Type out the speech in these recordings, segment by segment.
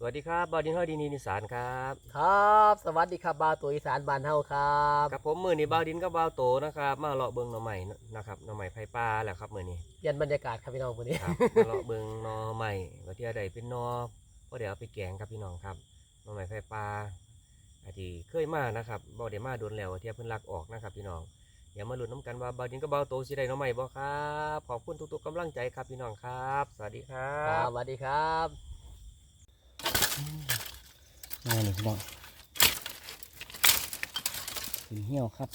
สวัสดีครับบอดินห้อยดีนีนิสานครับครับ สวัสดีครับบาวตัวอีสานบ้านเฮาครับกับผมมือนี้บาวดินกับบาวโตนะครับมาเลาะเบิงหน่อใหม่นะครับหน่อใหม่ไผ่ปลาแหละครับมือนี้เปลี่ยนบรรยากาศครับพี่น้องวันนี้ครับมาเลาะเบิงหน่อใหม่ว่าที่ใดเป็นหน่อก็เดี๋ยวเอาไปแกงครับพี่น้องครับหน่อใหม่ไผ่ปลาอาที่เคยมานะครับบ่ได้มาโดนแล้วว่าที่เพิ่นลักออกนะครับพี่น้องอย่ามาลุ้นน้ำกันว่าบาวดินกับบาวโตสิได้หน่อใหม่บ่ครับขอบคุณทุกๆกำลังใจครับพี่น้องครับ สวัสดีครัครับบสวัสดีครับ นี่นี่พี่น้องถึงเหี่ยวครับ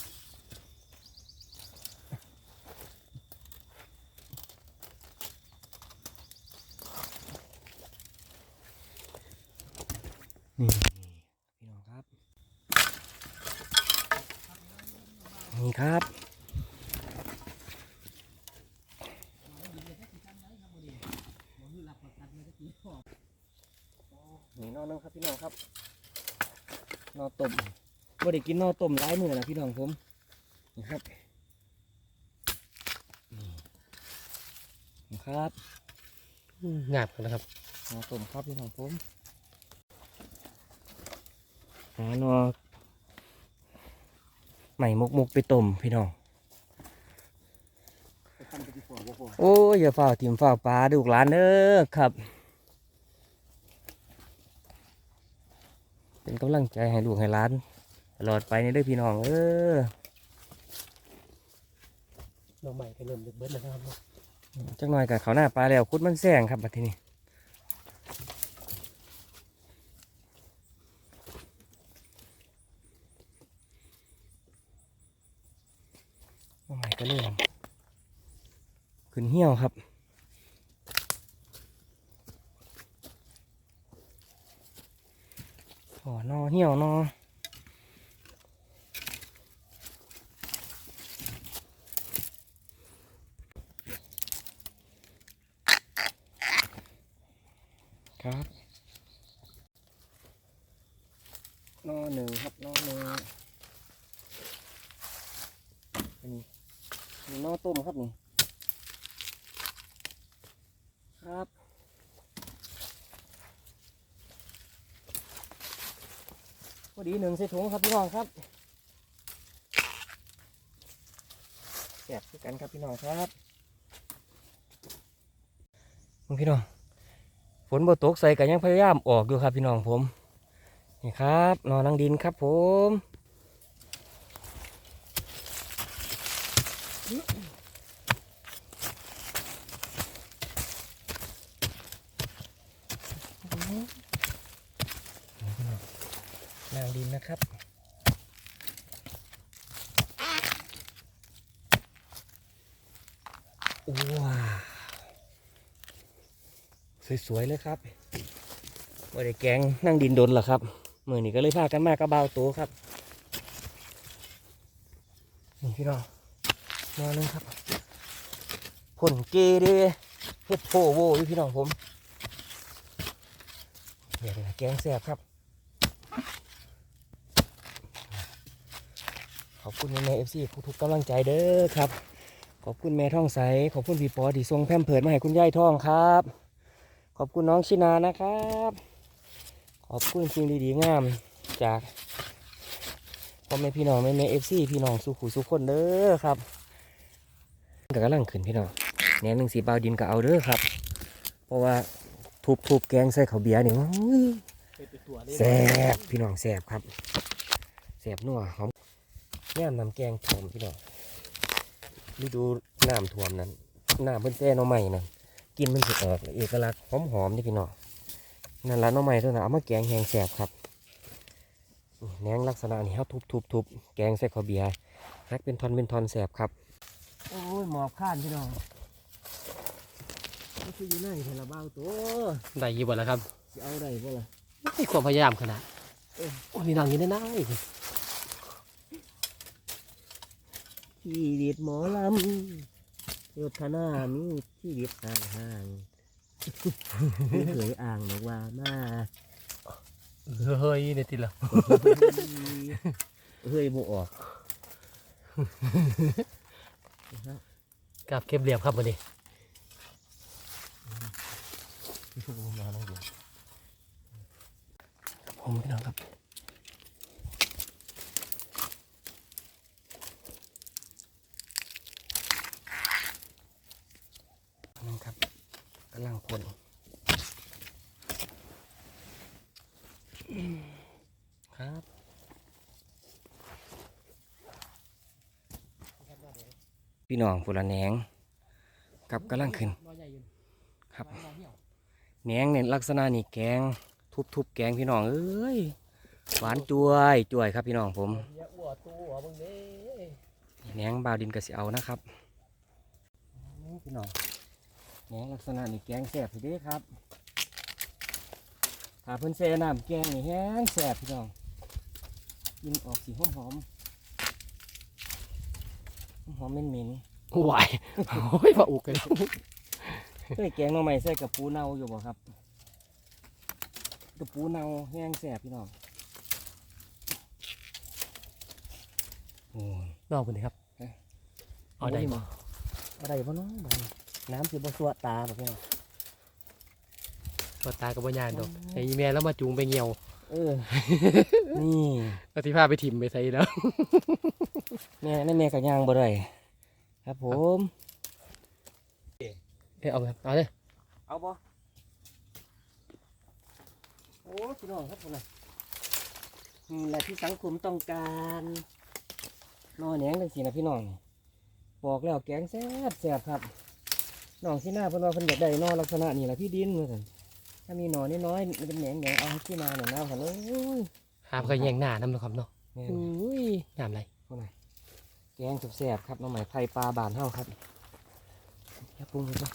นี่พี่น้องครับ นี่ครับ นี่นอน นึงครับพี่น้องครับนอต้มบ่ได้กินนอต้มร้ายมือนะพี่น้องผมนี่ครับนี่นี่ครับงาบกันนะครับนอต้มครับพี่น้องผมหานอใหม่มุกมุกๆไปต้มพี่น้องโอ้ยอย่าฝ่าถิ่มฝ่าปลาดูกหลานเด้อครับ เป็นกำลังใจให้ลูกให้หล้าน ตลอดไปนี่เด้อพี่น้องเออน้องใหม่ก็เริ่มดึกเบิดแล้วนะครับจักหน่อยกับเขาวหน้าปลาแล้วคุดมันแซงครับบัดทีนี้น้องใหม่ก็เริ่มขึ้นเหี่ยวครับ อ๋อนอเหี่ยวนอครับนอหนึ่งครับนอหนึ่งอันนี้นี่นอต้มครับนี่ครับ พอดี หนึ่งใส่ถุงครับพี่น้องครับแจกคือกันครับพี่น้องครับมึงพี่น้องฝนบ่ตกใส่กันยังพยายามออกอยู่ครับพี่น้องผมนี่ครับนอนนังดินครับผมนางดินนะครับ ว้าวสวยๆเลยครับไม่ได้แกงนั่งดินดนหรอครับมือนี้ก็เลยพากันมากระเบาตัวครับ นี่พี่น้องมาเลยครับผลเกเดเฮ็ดโพโวอยู่พี่น้องผมเดี๋ยวแกงแซ่บครับ ขอบคุณแม่เอฟซีทุกๆกำลังใจเด้อครับ ขอบคุณแม่ท่องใส ขอบคุณพี่ปอที่ส่งแพมเพิดมาให้คุณยายท่องครับ ขอบคุณน้องชินานะครับ ขอบคุณสิ่งดีๆงามจากพ่อแม่พี่น้องแม่แม่เอฟซีพี่น้องสุขุสุขคนเด้อครับก็กำลังขึ้นพี่น้องแหนหนึ่งสีเบาดินก็เอาเด้อครับ เพราะว่าทุบๆแกงใส่ข้าวเบียร์นี่ว้ยแซ่บพี่น้องแซ่บครับแซ่บนัวหอมแง่มน้ำแกงถ่วมพี่น้อง ฤดูน้ำท่วมนั้นน้ำเพิ่นแซ่หน่อใหม่นั่นกินมันจะออกเอกลักษณ์หอมหอมๆนี่พี่น้องนั่นละหน่อใหม่ตัวนั้นเอามาแกงแหงแซ่บครับนี่แหนงลักษณะนี้เขาทุบทุบทุบแกงใส่ข้าวเบียร์ฮักเป็นทอนเป็นทอนแซ่บครับโอ้ยหมอบข้านพี่น้องนี่คืออยู่ไหนเทละเบ้าตัวได้อยี่บ่แล้วครับจะเอาได้บ่ล่ะไม่ความพยายามขนาดเออโอ้ยมีนางอยินได้ได้ ชีวิตหมอลำยุทธนามีชีวิตห่างห่างๆไม่เคยอ่างบอกว่ามาเฮ้ยในติละเฮ้ยโมออกกับเก็บเหลี่ยมครับวันนี้มาแล้วเดี๋ยวผมพี่น้องครับ ครับกำลังคนครับพี่น้องผู้ละแหนงกับกำลังขึ้นครับแหนงเนี่ยลักษณะนี่แกงทุบทุบๆแกงพี่น้องเอ้ยหวานจวยจวยครับพี่น้องผมเหี้ยอ้วตัวมึงเด้แหนงบาวดินกระเสียวนะครับพี่น้อง แหนงลักษณะนี่แกงแสบพี่เด้ครับถ้าเพิ่นแซ่น้ำแกงนี่แห้งแสบพี่น้องกินออกสีหอมหอมๆหอมเหม็นไหวโอ้ยมาอุกกันๆเคยแกงหน่อไม้ใส่กับปูเน่าอยู่บ่ครับกับปูเน่าแห้งแสบพี่น้องโอ้ยนอกคนนี้ครับเอ๊ะเอาได้บ่บ่อะไรบ่เน้องบ้า นน้ำสิบ่สวดตาบ่พี่น้องตัวตากับบ่ยานดอกไอ้แม่แล้วมาจูงไปเหี่ยวเออ นี่ปฏิภาพไปถิ่มไปใส่แล้วแม่ในแม่กับยางบ่ได้ครับผมเอ้ยเอาเลยเอาเลยเอาบ่โอ้พี่น้องครับผมน่ะนี่แหละที่สังคมต้องการนอแหนงจังซี่นะพี่น้องนี่บอกแล้วแกงแซ่บแซ่บครับ น้องที่หน้าเพิ่นว่าเพิ่นอยากได้นอลักษณะนี่แหละพี่ดินว่าซั่นถ้ามีหนอน้อยๆมันเป็นแหนงแหนงเอาให้ที่นาหน่อยนะครับโอ้ยหามก็แย่งหน้าน้ำเนาะครับเนาะแม่นอุ้ยยามไรพวกไหนแกงแซ่บๆครับน้องใหม่ไผ่ปลาบานเท่าครับแค่ปรุงเลยจ้ะ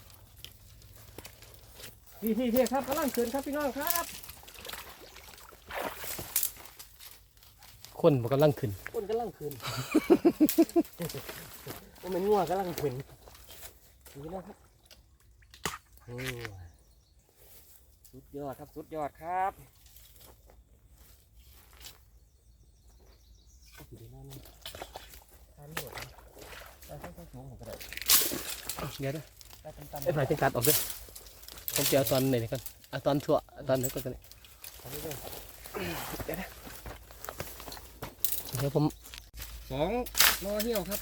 พี่พี่พี่ครับกำลังเขินครับพี่น้องครับคนมันกำลังขึ้นคนกำลังเขินว่ามันงัวกำลังเขินนี่นะครับโอ้ย สุดยอดครับสุดยอดครับก็ถือได้แล้วนี่ทานหมดนะได้ทั้งทั้งสูงก็ได้เดี๋ยวนะได้ตำๆไอ้ฝ่ายจังการออกด้วยผมจะเอาตอนไหนก่อนเอาตอนชั่วเอาตอนไหนก่อนกันทำนี้เลยเดี๋ยวผมสองนอเหี่ยวครับ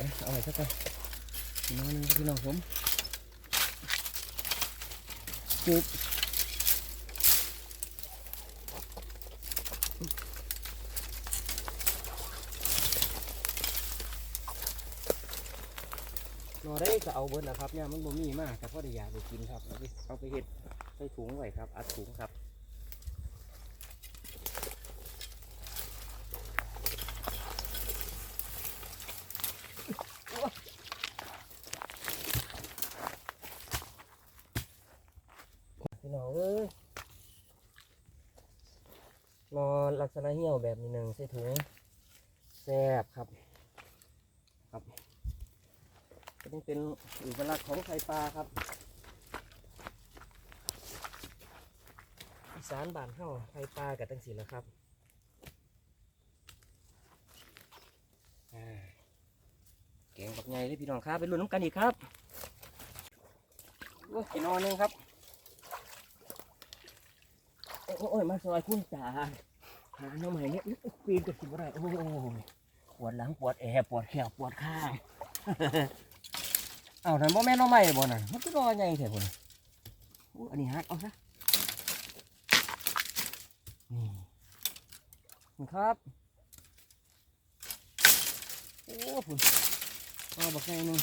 นี่ เอ๊ะเอาไว้สักก่อนอีกนอหนึงครับพี่น้องผมจุบนอได้ก็เอาเบิดแล้วครับเนี่ยมันบ่มีมากแต่พ่อได้อยากไปกินครับ เอาไปเห็ดใส่ถุงไว้ครับ อัดถุงครับ พี่น้องเอ้ยนอน ลักษณะเหี่ยวแบบนี้หนึ่งใส่ถุงแซบครับ ครับก็ต้องเป็นอกลักษณ์ของไข่ปลาครับอีสานบ้านเฮาไข่ปลากับตั้งสีแล้วครับอ่าแกงบักใหญ่เลยพี่น้องครับไปลุ้นน้ำกันอีกครับโอ้ยนอนหนึงครับโอ้ยโอ้ยมาซอยคุณจ๋า หาหน้ำใหม่เนี่ยปีนกับสิบอะไรโอ้ยปวดหลังปวดแอปวดแขวปวดข้างเอานั่นบ่แม่นหน้ำใหม่บ่น่ะมันก็รอใหญ่แท้พุ่นอันนี้ฮักเอาซะนี่ครับโอ้พุ่นเอาบักใหญ่หนึง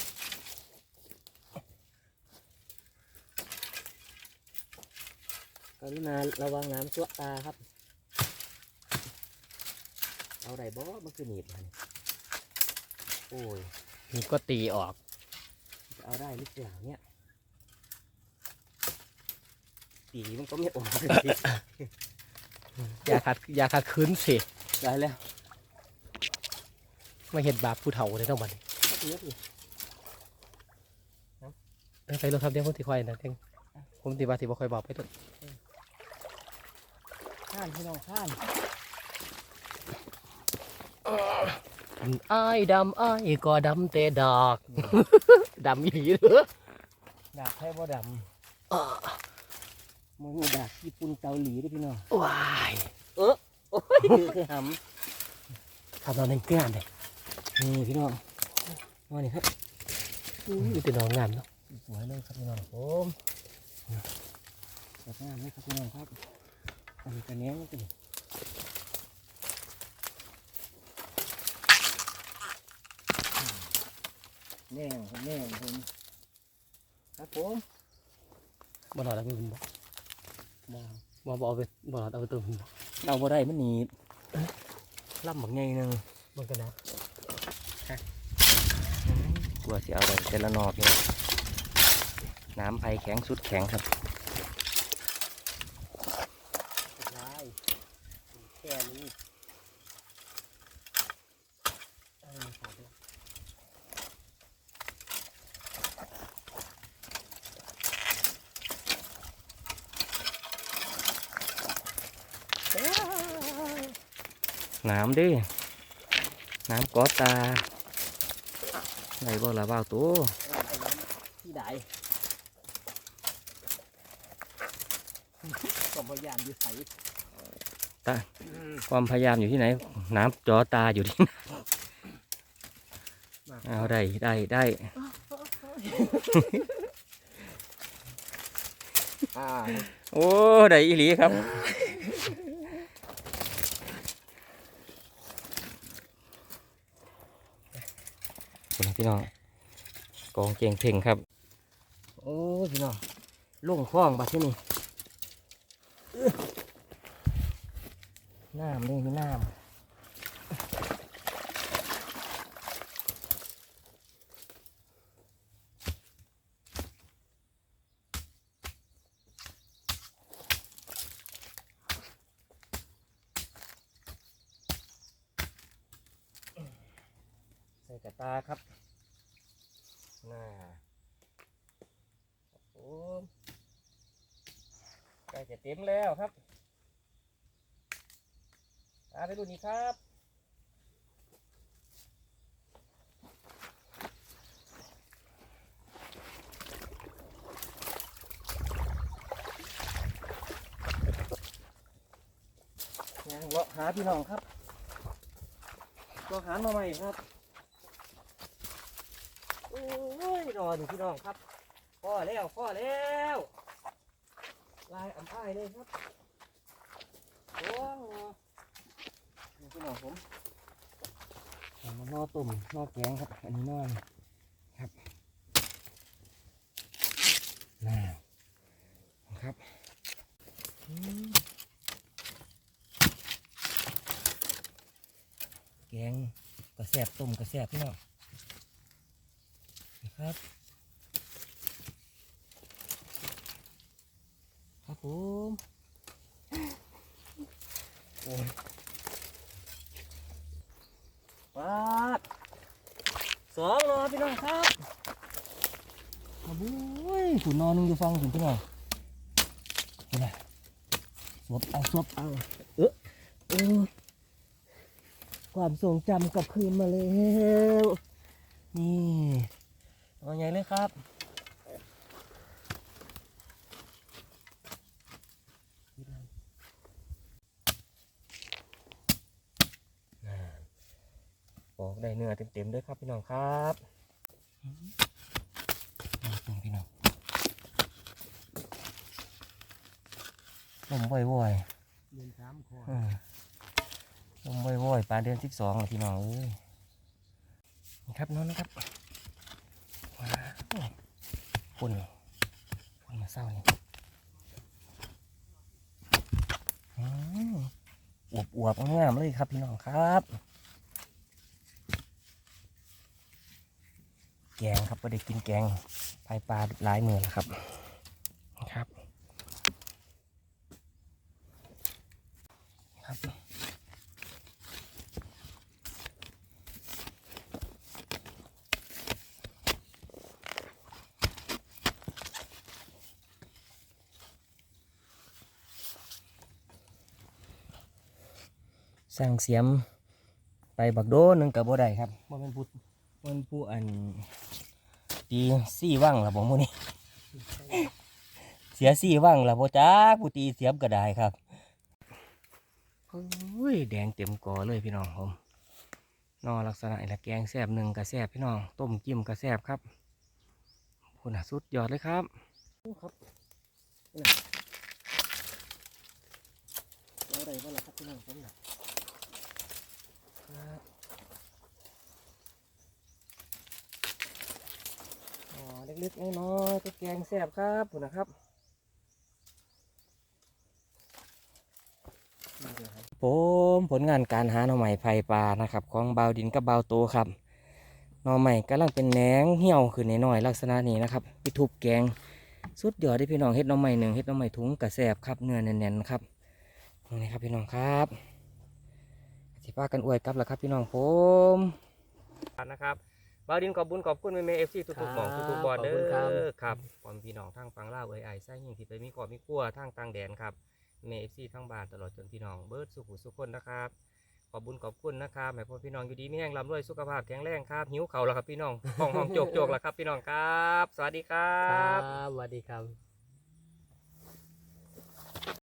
กรุณาระวังน้ำจั่วตาครับ เอาได้บ่มันคือหนีบมันโอ้ยนี่ก็ตีออกจะเอาได้หรือเปล่าเนี่ยตีมันก็ไม่ออกสิอย่าขัดอย่าขัดขืนสิได้แล้วมาเห็นบาปผู้เฒ่าเลยทั้งวันก็ถือสิเออไปรถครับเดี๋ยวผมตีควายนะเองผมตีบาตีบ่ค่อยบอกไปต้นข้านพี่น้องข้าน อ้ายดำอ้ายก็ดำแต่ดอกดำอีหลีเด้อดาบไทยบ่ดอ้อำมันดาบญี่ปุ่นเกาหลีเด้วยพี่น้องว้ายเออโอ้ยคือหทำเราในงานเลยำนี่พี่น้องมานี่ครับนี่เป็นน้องงามเนาะสวยเลยครับพี่น้องผมสวยงามเลยครับพี่น้องครับอันนี้กระเนี้ยนี่เป็น แน่งผมแน่งผมครับผมบ่หลอดเอาไปบุญบ่บ้าบ่บ่เอาไปบ่หลอดเอาไปเติมบุญบ่เอาบ่ได้มันหนีบล่ำบักไงหนึงมันก็นะกลัวสิเอาได้แต่ละนอพี่น้องน้ำไผ่แข็งสุดแข็งครับ ได้แค่นี้เออขาดแล้ว น้ำเดิน้ำกอตาไหนบ่ละบ่าวตัวที่ใดก็พยายามอยู่ใส่ความพยายามอยู่ที่ไหน น้ำจอตาอยู่ที่นั่นเอาได้ได้ได้อ่าโอ้ได้อีหลีครับคุณ พี่น้องกองเกียงเพ่งครับ โอ้พี่น้องลุ่งคล้องบัดที่นี่อื้อน้ำเลยมีน้ำใส่กระตาครับน่าครับผมใก ล้จะเต็มแล้วครับตาไปดูนี่ครับยังเลาะหาพี่น้องครับเลาะหามาใหม่ครับ โอ้ยรอหนึ่งพี่น้องครับพ่อแล้วพ่อแล้ว ลายอ่ำอ้ายเลยครับโอ้นี่พี่น้องผมเอามนอตุ่มนอแกงครับ อันนี้นอนครับน่าครับแกงกระแสบต้มกระแสบพี่น้องนะครับ ครับ ผมโอ้ยปาดสองรอพี่น้องครับมาบุ้ยขุนนอนนึงอยู่ฟังถึงพี่น้องเห็นไหมสวบเอาสวบเอาเออโอ้ยความทรงจำกลับคืนมาแล้ว นี่เอาไงเลยครับ ออกได้เนื้อเต็มๆด้วยครับพี่น้องครับนี่พี่น้องลมบ่อยๆเดินสามคออืมลมว่อยๆปลาเดือนสิบสองพี่น้องเอ้ยนี่ครับน้องนะครับว้าวปุ่นปุ่นมาเศร้านี่อืมอวบอวบๆงามๆเลยครับพี่น้องครับ แกงครับก็ได้กินแกงพายปลาหลายมือแล้วครับครับ ครับสั่งเสียมไปบักโดหนึงกับบ่ได้ครับบ่เป็นผู้บ่เป็นผู้อัน ตีซี่ว่างละบ่มื้อนี้ เสียสี่ว่างละโบจ้ากูตีเสียมก็ได้ครับโอ้ยแดงเต็มกอเลยพี่น้องผมนอลักษณะละแกงแซบหนึ่งกระแซบพี่น้อง ต้มจิ้มกระแซบครับคุณสุดยอดเลยครับครับแล้วอะไรบ้างล่ะครับพี่น้องผมนะครับอ๋อ เล็กๆน้อยๆก็แกงแซบครับคุณนะครับผมผลงานการหาหน่อใหม่ไผ่ปลานะครับ ของเบาวดินกับเบาวโตครับหน่อใหม่กำลังเป็นแหนงเหี่ยวขึ้นในน้อยลักษณะนี้นะครับไปทุบแกงสุดยอดที่พี่น้องเฮ็ดหน่อใหม่หนึ่งเฮ็ดหน่อใหม่ถุงกระแสบครับเนื้อแน่นๆครับนี่ครับพี่น้องครับสิพากันอวยกับแล้วครับพี่น้องผมนะครับ บาวดินขอบบุญขอบคุณเมย์เอฟซีทุกๆของทุกๆบอลเด้อครับพร้อมพี่น้องทางฟังเล่าวเอ้ยไอ้ไส้ยิ่งที่ไปมีขอบมีขั้วทางต่างแดนครับเมฟซีทั้งบ้านตลอดจนพี่น้องเบิร์ดสุขุสุขคนนะครับขอบบุญขอบคุณนะครับแม่พ่อพี่น้องอยู่ดีมีแห้งร่ำรวยสุขภาพแข็งแรงครับหิวเข่าวแล้วครับพี่น้องห้องห้องโจกโจกแล้วครับพี่น้องครับ สวัสดีครัครับบสวัสดีครับ